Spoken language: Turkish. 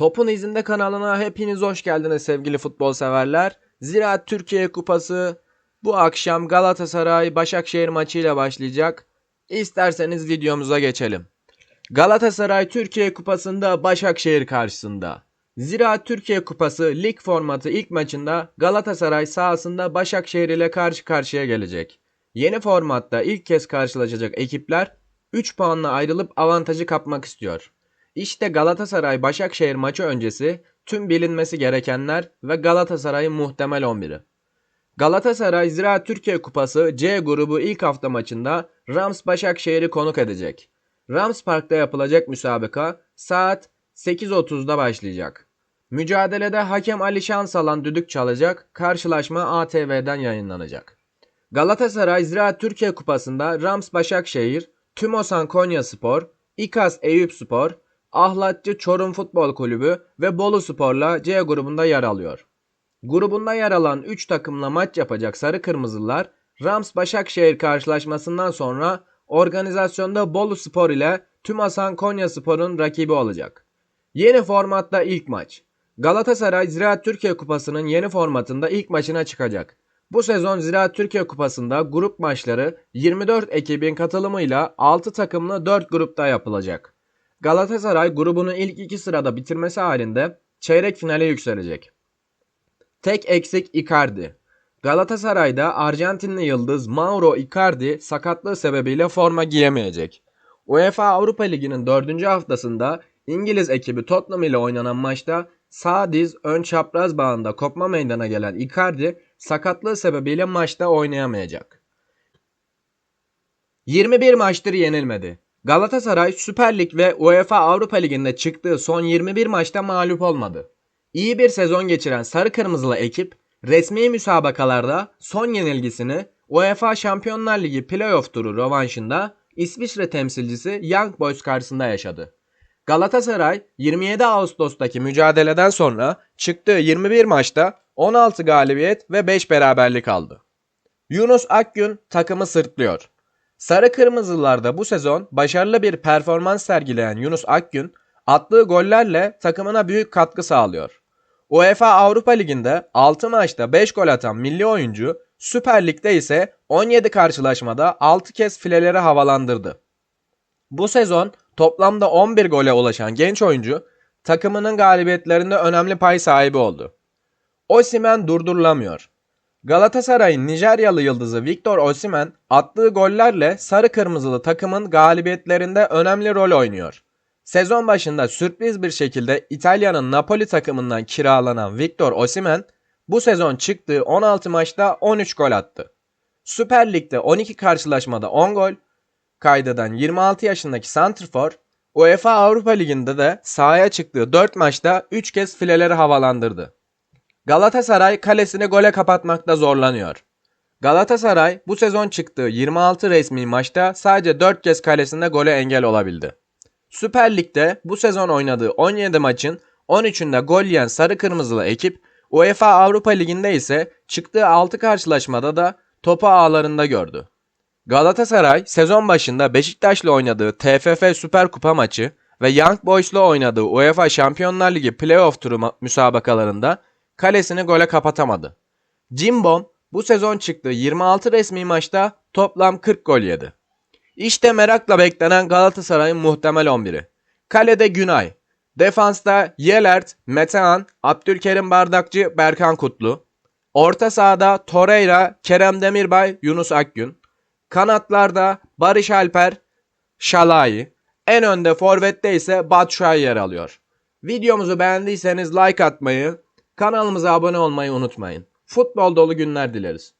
Topun izinde kanalına hepiniz hoş geldiniz sevgili futbol severler. Ziraat Türkiye Kupası bu akşam Galatasaray Başakşehir maçıyla başlayacak. İsterseniz videomuza geçelim. Galatasaray Türkiye Kupası'nda Başakşehir karşısında. Ziraat Türkiye Kupası lig formatı ilk maçında Galatasaray sahasında Başakşehir ile karşı karşıya gelecek. Yeni formatta ilk kez karşılaşacak ekipler 3 puanla ayrılıp avantajı kapmak istiyor. İşte Galatasaray Başakşehir maçı öncesi tüm bilinmesi gerekenler ve Galatasaray'ın muhtemel 11'i. Galatasaray Ziraat Türkiye Kupası C grubu ilk hafta maçında Rams Başakşehir'i konuk edecek. Rams Park'ta yapılacak müsabaka saat 8.30'da başlayacak. Mücadelede hakem Ali Şansalan düdük çalacak, karşılaşma ATV'den yayınlanacak. Galatasaray Ziraat Türkiye Kupası'nda Rams Başakşehir, Tümosan Konyaspor, İKAS Eyüpspor, Ahlatçı Çorum Futbol Kulübü ve Bolu Spor'la C grubunda yer alıyor. Grubunda yer alan 3 takımla maç yapacak Sarı Kırmızılar, Rams Başakşehir karşılaşmasından sonra organizasyonda Bolu Spor ile Tümasan Konyaspor'un rakibi olacak. Yeni formatta ilk maç. Galatasaray Ziraat Türkiye Kupası'nın yeni formatında ilk maçına çıkacak. Bu sezon Ziraat Türkiye Kupası'nda grup maçları 24 ekibin katılımıyla 6 takımlı 4 grupta yapılacak. Galatasaray grubunu ilk iki sırada bitirmesi halinde çeyrek finale yükselecek. Tek eksik Icardi. Galatasaray'da Arjantinli yıldız Mauro Icardi sakatlığı sebebiyle forma giyemeyecek. UEFA Avrupa Ligi'nin 4. haftasında İngiliz ekibi Tottenham ile oynanan maçta sağ diz ön çapraz bağında kopma meydana gelen Icardi sakatlığı sebebiyle maçta oynayamayacak. 21 maçtır yenilmedi. Galatasaray Süper Lig ve UEFA Avrupa Ligi'nde çıktığı son 21 maçta mağlup olmadı. İyi bir sezon geçiren Sarı Kırmızılı ekip resmi müsabakalarda son yenilgisini UEFA Şampiyonlar Ligi playoff turu rövanşında İsviçre temsilcisi Young Boys karşısında yaşadı. Galatasaray 27 Ağustos'taki mücadeleden sonra çıktığı 21 maçta 16 galibiyet ve 5 beraberlik aldı. Yunus Akgün takımı sırtlıyor. Sarı Kırmızılarda bu sezon başarılı bir performans sergileyen Yunus Akgün attığı gollerle takımına büyük katkı sağlıyor. UEFA Avrupa Ligi'nde 6 maçta 5 gol atan milli oyuncu Süper Lig'de ise 17 karşılaşmada 6 kez fileleri havalandırdı. Bu sezon toplamda 11 gole ulaşan genç oyuncu takımının galibiyetlerinde önemli pay sahibi oldu. Osimhen durdurulamıyor. Galatasaray'ın Nijeryalı yıldızı Victor Osimhen attığı gollerle sarı kırmızılı takımın galibiyetlerinde önemli rol oynuyor. Sezon başında sürpriz bir şekilde İtalya'nın Napoli takımından kiralanan Victor Osimhen bu sezon çıktığı 16 maçta 13 gol attı. Süper Lig'de 12 karşılaşmada 10 gol kaydeden 26 yaşındaki Santrfor UEFA Avrupa Ligi'nde de sahaya çıktığı 4 maçta 3 kez fileleri havalandırdı. Galatasaray kalesini gole kapatmakta zorlanıyor. Galatasaray bu sezon çıktığı 26 resmi maçta sadece 4 kez kalesinde gole engel olabildi. Süper Lig'de bu sezon oynadığı 17 maçın 13'ünde gol yiyen sarı kırmızılı ekip UEFA Avrupa Ligi'nde ise çıktığı 6 karşılaşmada da topu ağlarında gördü. Galatasaray sezon başında Beşiktaş'la oynadığı TFF Süper Kupa maçı ve Young Boys'la oynadığı UEFA Şampiyonlar Ligi playoff turu müsabakalarında kalesini gole kapatamadı. Cimbom bu sezon çıktığı 26 resmi maçta toplam 40 gol yedi. İşte merakla beklenen Galatasaray'ın muhtemel 11'i. Kalede Günay, defansta Yelert, Metehan, Abdülkerim Bardakçı, Berkan Kutlu. Orta sahada Torreira, Kerem Demirbay, Yunus Akgün. Kanatlarda Barış Alper, Şalai. En önde forvette ise Batshuayi yer alıyor. Videomuzu beğendiyseniz like atmayı, kanalımıza abone olmayı unutmayın. Futbol dolu günler dileriz.